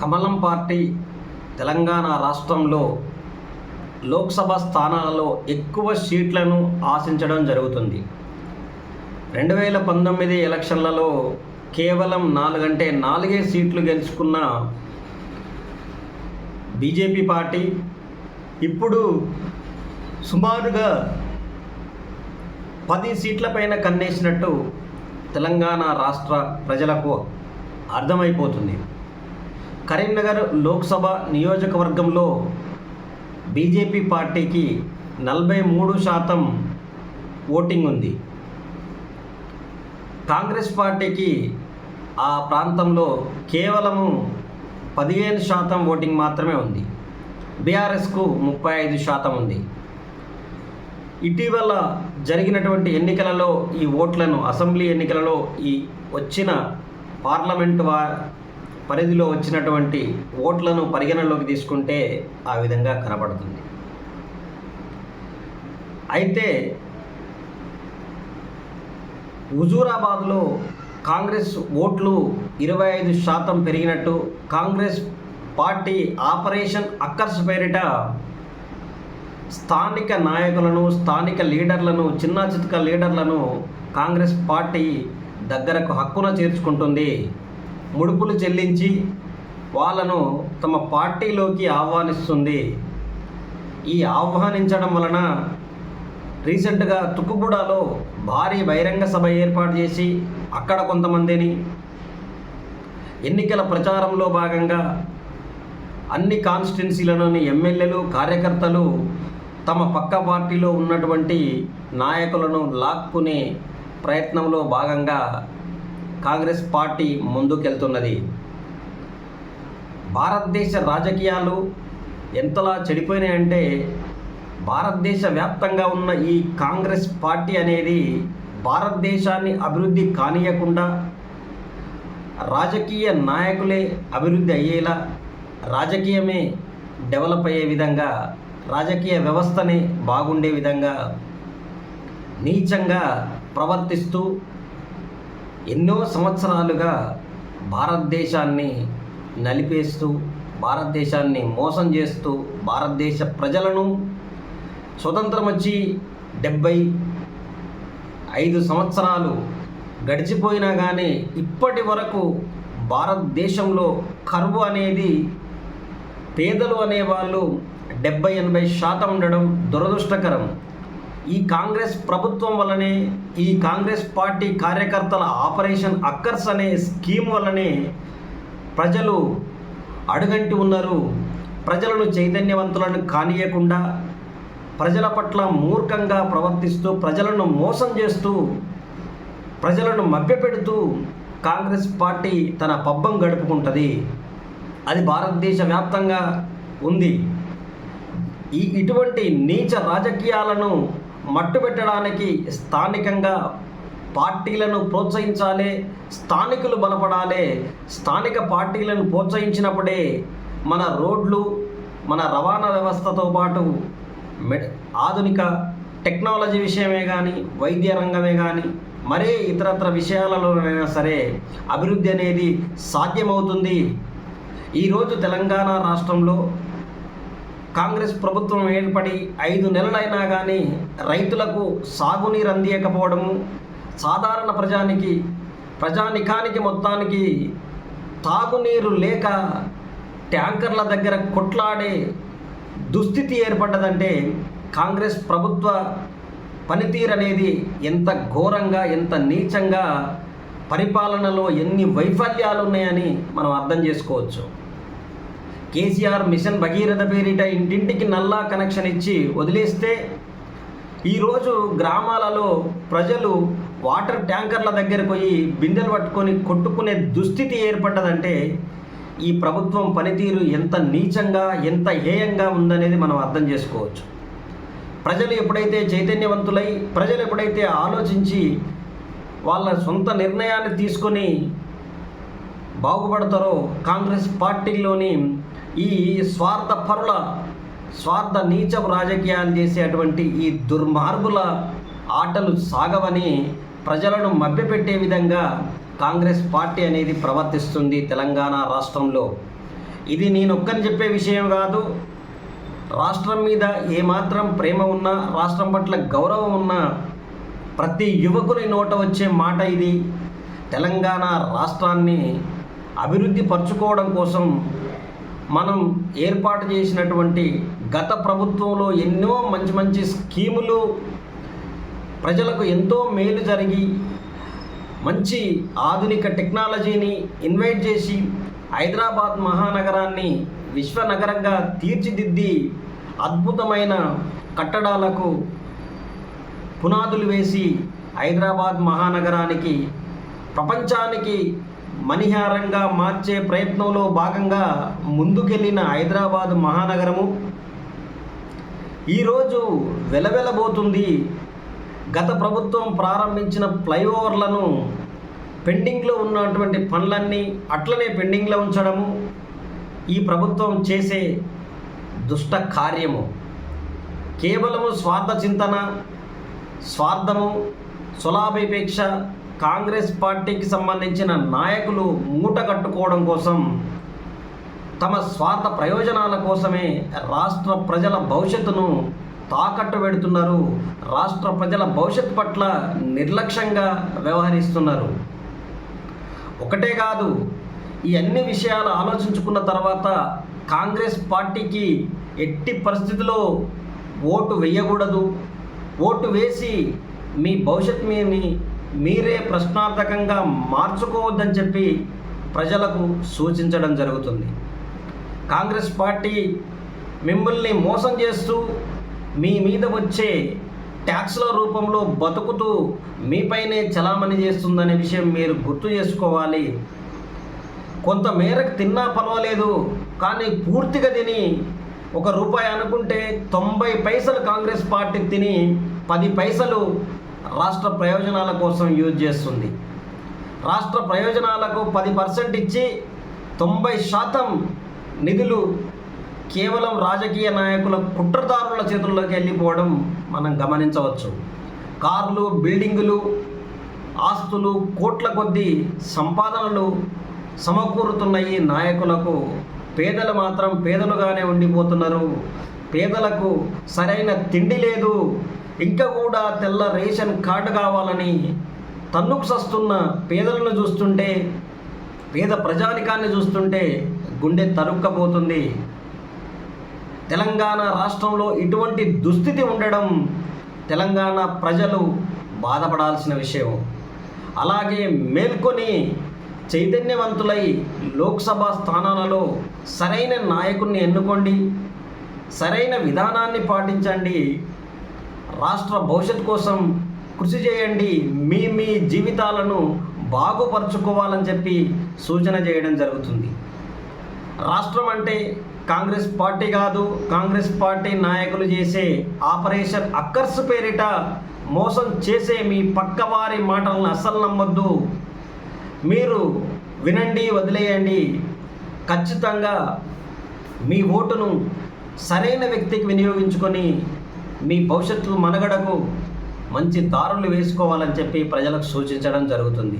కమలం పార్టీ తెలంగాణ రాష్ట్రంలో లోక్సభ స్థానాలలో ఎక్కువ సీట్లను ఆశించడం జరుగుతుంది. రెండు వేల పంతొమ్మిది ఎలక్షన్లలో కేవలం నాలుగంటే నాలుగే సీట్లు గెలుచుకున్న బీజేపీ పార్టీ ఇప్పుడు సుమారుగా పది సీట్లపైన కన్నేసినట్టు తెలంగాణ రాష్ట్ర ప్రజలకు అర్థమైపోతుంది. కరీంనగర్ లోక్సభ నియోజకవర్గంలో బీజేపీ పార్టీకి నలభై మూడు శాతం ఓటింగ్ ఉంది. కాంగ్రెస్ పార్టీకి ఆ ప్రాంతంలో కేవలము పదిహేను శాతం ఓటింగ్ మాత్రమే ఉంది. బీఆర్ఎస్కు ముప్పై ఐదు శాతం ఉంది. ఇటీవల జరిగినటువంటి ఎన్నికలలో ఈ ఓట్లను అసెంబ్లీ ఎన్నికలలో ఈ వచ్చిన పార్లమెంటు వా పరిధిలో వచ్చినటువంటి ఓట్లను పరిగణనలోకి తీసుకుంటే ఆ విధంగా కనబడుతుంది. అయితే హుజూరాబాద్లో కాంగ్రెస్ ఓట్లు ఇరవై ఐదు శాతం పెరిగినట్టు కాంగ్రెస్ పార్టీ ఆపరేషన్ అక్కర్స్ పేరిట స్థానిక నాయకులను స్థానిక లీడర్లను చిన్న చితక లీడర్లను కాంగ్రెస్ పార్టీ దగ్గరకు హక్కున చేర్చుకుంటుంది. ముడుపులు చెల్లించి వాళ్ళను తమ పార్టీలోకి ఆహ్వానిస్తుంది. ఈ ఆహ్వానించడం వలన రీసెంట్గా తుక్కుగూడలో భారీ బహిరంగ సభ ఏర్పాటు చేసి అక్కడ కొంతమందిని ఎన్నికల ప్రచారంలో భాగంగా అన్ని కాన్స్టిట్యున్సీలలోని ఎమ్మెల్యేలు కార్యకర్తలు తమ పక్క పార్టీలో ఉన్నటువంటి నాయకులను లాక్కునే ప్రయత్నంలో భాగంగా కాంగ్రెస్ పార్టీ ముందుకెళ్తున్నది. భారతదేశ రాజకీయాలు ఎంతలా చెడిపోయినాయంటే భారతదేశ వ్యాప్తంగా ఉన్న ఈ కాంగ్రెస్ పార్టీ అనేది భారతదేశాన్ని అభివృద్ధి కానియకుండా రాజకీయ నాయకులే అభివృద్ధి అయ్యేలా రాజకీయమే డెవలప్ అయ్యే విధంగా రాజకీయ వ్యవస్థనే బాగుండే విధంగా నీచంగా ప్రవర్తిస్తూ ఎన్నో సంవత్సరాలుగా భారతదేశాన్ని నలిపేస్తూ భారతదేశాన్ని మోసం చేస్తూ భారతదేశ ప్రజలను స్వతంత్రం వచ్చి డెబ్బై ఐదు సంవత్సరాలు గడిచిపోయినా కానీ ఇప్పటి వరకు భారతదేశంలో కరువు అనేది పేదలు అనేవాళ్ళు డెబ్బై ఎనభై శాతం ఉండడం దురదృష్టకరం. ఈ కాంగ్రెస్ ప్రభుత్వం వల్లనే ఈ కాంగ్రెస్ పార్టీ కార్యకర్తల ఆపరేషన్ అక్కర్స్ అనే స్కీమ్ వల్లనే ప్రజలు అడుగంటి ఉన్నారు. ప్రజలను చైతన్యవంతులను కానియకుండా ప్రజల పట్ల మూర్ఖంగా ప్రవర్తిస్తూ ప్రజలను మోసం చేస్తూ ప్రజలను మభ్యపెడుతూ కాంగ్రెస్ పార్టీ తన పబ్బం గడుపుకుంటుంది. అది భారతదేశ వ్యాప్తంగా ఉంది. ఈ ఇటువంటి నీచ రాజకీయాలను మట్టుబెట్టడానికి స్థానికంగా పార్టీలను ప్రోత్సహించాలి స్థానికులు బలపడాలి. స్థానిక పార్టీలను ప్రోత్సహించినప్పుడే మన రోడ్లు మన రవాణా వ్యవస్థతో పాటు మె ఆధునిక టెక్నాలజీ విషయమే కానీ వైద్య రంగమే కానీ మరే ఇతరత్ర విషయాలలోనైనా సరే అభివృద్ధి అనేది సాధ్యమవుతుంది. ఈరోజు తెలంగాణ రాష్ట్రంలో కాంగ్రెస్ ప్రభుత్వం ఏర్పడి ఐదు నెలలైనా కానీ రైతులకు సాగునీరు అందియకపోవడము సాధారణ ప్రజానికి ప్రజానికానికి మొత్తానికి తాగునీరు లేక ట్యాంకర్ల దగ్గర కొట్లాడే దుస్థితి ఏర్పడ్డదంటే కాంగ్రెస్ ప్రభుత్వ పనితీరు అనేది ఎంత ఘోరంగా ఎంత నీచంగా పరిపాలనలో ఎన్ని వైఫల్యాలు ఉన్నాయని మనం అర్థం చేసుకోవచ్చు. కేసీఆర్ మిషన్ భగీరథ పేరిట ఇంటింటికి నల్లా కనెక్షన్ ఇచ్చి వదిలేస్తే ఈరోజు గ్రామాలలో ప్రజలు వాటర్ ట్యాంకర్ల దగ్గరకు పోయి బిందెలు పట్టుకొని కొట్టుకునే దుస్థితి ఏర్పడ్డదంటే ఈ ప్రభుత్వం పనితీరు ఎంత నీచంగా ఎంత హేయంగా ఉందనేది మనం అర్థం చేసుకోవచ్చు. ప్రజలు ఎప్పుడైతే చైతన్యవంతులై ప్రజలు ఎప్పుడైతే ఆలోచించి వాళ్ళ సొంత నిర్ణయాన్ని తీసుకొని బాగుపడతారో కాంగ్రెస్ పార్టీలోని ఈ స్వార్థ పరుల స్వార్థ నీచపు రాజకీయాలు చేసేటువంటి ఈ దుర్మార్గుల ఆటలు సాగవని ప్రజలను మభ్యపెట్టే విధంగా కాంగ్రెస్ పార్టీ అనేది ప్రవర్తిస్తుంది తెలంగాణ రాష్ట్రంలో. ఇది నేనొక్కని చెప్పే విషయం కాదు. రాష్ట్రం మీద ఏమాత్రం ప్రేమ ఉన్నా రాష్ట్రం పట్ల గౌరవం ఉన్నా ప్రతి యువకుని నోట వచ్చే మాట ఇది. తెలంగాణ రాష్ట్రాన్ని అభివృద్ధి పరచుకోవడం కోసం మనం ఏర్పాటు చేసినటువంటి గత ప్రభుత్వంలో ఎన్నో మంచి మంచి స్కీములు ప్రజలకు ఎంతో మేలు జరిగి మంచి ఆధునిక టెక్నాలజీని ఇన్వైట్ చేసి హైదరాబాద్ మహానగరాన్ని విశ్వనగరంగా తీర్చిదిద్ది అద్భుతమైన కట్టడాలకు పునాదులు వేసి హైదరాబాద్ మహానగరానికి ప్రపంచానికి మణిహారంగా మార్చే ప్రయత్నంలో భాగంగా ముందుకెళ్ళిన హైదరాబాద్ మహానగరము ఈరోజు వెలవెలబోతుంది. గత ప్రభుత్వం ప్రారంభించిన ఫ్లైఓవర్లను పెండింగ్లో ఉన్నటువంటి పనులన్నీ అట్లనే పెండింగ్లో ఉంచడము ఈ ప్రభుత్వం చేసే దుష్ట కార్యము. కేవలము స్వార్థ చింతన స్వార్థము స్వలాభేపేక్ష కాంగ్రెస్ పార్టీకి సంబంధించిన నాయకులు మూట కట్టుకోవడం కోసం తమ స్వార్థ ప్రయోజనాల కోసమే రాష్ట్ర ప్రజల భవిష్యత్తును తాకట్టు పెడుతున్నారు. రాష్ట్ర ప్రజల భవిష్యత్తు పట్ల నిర్లక్ష్యంగా వ్యవహరిస్తున్నారు. ఒకటే కాదు ఈ అన్ని విషయాలు ఆలోచించుకున్న తర్వాత కాంగ్రెస్ పార్టీకి ఎట్టి పరిస్థితిలో ఓటు వేయకూడదు. ఓటు వేసి మీ భవిష్యత్ మీని మీరే ప్రశ్నార్థకంగా మార్చుకోవద్దని చెప్పి ప్రజలకు సూచించడం జరుగుతుంది. కాంగ్రెస్ పార్టీ మిమ్మల్ని మోసం చేస్తూ మీ మీద వచ్చే ట్యాక్స్ల రూపంలో బతుకుతూ మీపైనే చలామణి చేస్తుందనే విషయం మీరు గుర్తు చేసుకోవాలి. కొంత మేరకు తిన్నా పర్వాలేదు కానీ పూర్తిగా తిని ఒక రూపాయి అనుకుంటే తొంభై పైసలు కాంగ్రెస్ పార్టీ తిని పది పైసలు రాష్ట్ర ప్రయోజనాల కోసం యూజ్ చేస్తుంది. రాష్ట్ర ప్రయోజనాలకు పది పర్సెంట్ ఇచ్చి తొంభై శాతం నిధులు కేవలం రాజకీయ నాయకుల కుట్రదారుల చేతుల్లోకి వెళ్ళిపోవడం మనం గమనించవచ్చు. కార్లు బిల్డింగులు ఆస్తులు కోట్ల కొద్దీ సంపాదనలు సమకూరుతున్న ఈ నాయకులకు పేదలు మాత్రం పేదలుగానే ఉండిపోతున్నారు. పేదలకు సరైన తిండి లేదు. ఇంకా కూడా తెల్ల రేషన్ కార్డు కావాలని తన్నుకు సస్తున్న పేదలను చూస్తుంటే పేద ప్రజానికాన్ని చూస్తుంటే గుండె తరుక్కపోతుంది. తెలంగాణ రాష్ట్రంలో ఇటువంటి దుస్థితి ఉండడం తెలంగాణ ప్రజలు బాధపడాల్సిన విషయం. అలాగే మేల్కొని చైతన్యవంతులై లోక్సభ స్థానాలలో సరైన నాయకుడిని ఎన్నుకోండి సరైన విధానాన్ని పాటించండి రాష్ట్ర భవిష్యత్ కోసం కృషి చేయండి. మీ మీ జీవితాలను బాగుపరుచుకోవాలని చెప్పి సూచన చేయడం జరుగుతుంది. రాష్ట్రం అంటే కాంగ్రెస్ పార్టీ కాదు. కాంగ్రెస్ పార్టీ నాయకులు చేసే ఆపరేషన్ అక్కర్స్ పేరిట మోసం చేసే మీ పక్కవారి మాటలను అస్సలు నమ్మొద్దు. మీరు వినండి వదిలేయండి. ఖచ్చితంగా మీ ఓటును సరైన వ్యక్తికి వినియోగించుకొని మీ భవిష్యత్తు మనుగడకు మంచి దారులు వేసుకోవాలని చెప్పి ప్రజలకు సూచించడం జరుగుతుంది.